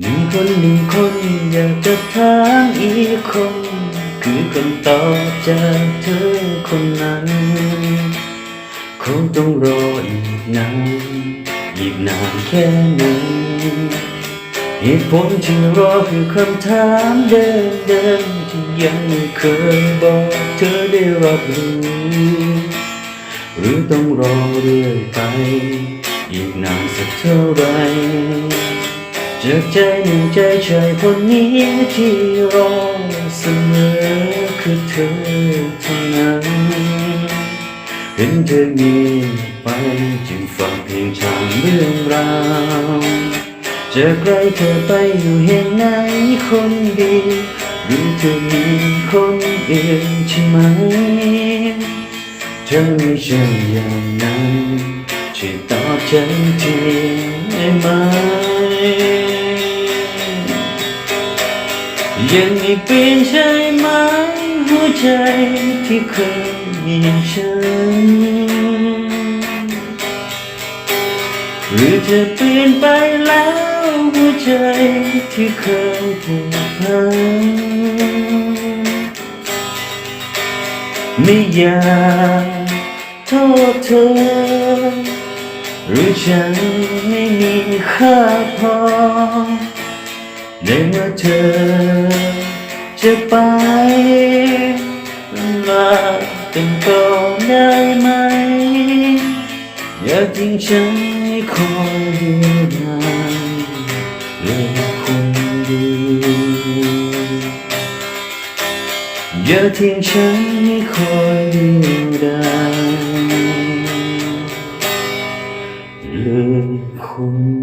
มีคนหนึ่งคนอยากจะถามอีกคน คือคำตอบจากเธอคนนั้น คงต้องรออีกนานอีกนานแค่ไหนเหตุผลที่รอคือคำถามเดิมๆที่ยังไม่เคยบอกเธอได้รับรู้หรือต้องรอเรื่อยไป อีกนานสักเท่าไหร จากใจหนึ่งใจชายคนนี้ที่รอเสมอคือเธอเท่านั้นเห็นเธอเงียบไปจึงฟังเพลงชามเรื่องราวจะไกลเธอไปอยู่แห่งไหนคนดีหรือเธอมีคนอื่นใช่ไหมเธอไม่ใช่อย่างนั้นช่วยตอบฉันทีได้ไหม ยังไม่เปลี่ยนใช่ไหมหัวใจที่เคยมีฉันหรือจะเปลี่ยนไปแล้วหัวใจที่เคยผูกพันไม่อยากโทษเธอ หรือฉันไม่มีค่าพอ ในเมื่อเธอจะไป มาเป็นต่ได้ไหม อยากทิ้งฉันให้คอยดูได้เลยคนดีอย่าทิ้งฉันไม่คอยดูได้เลยคน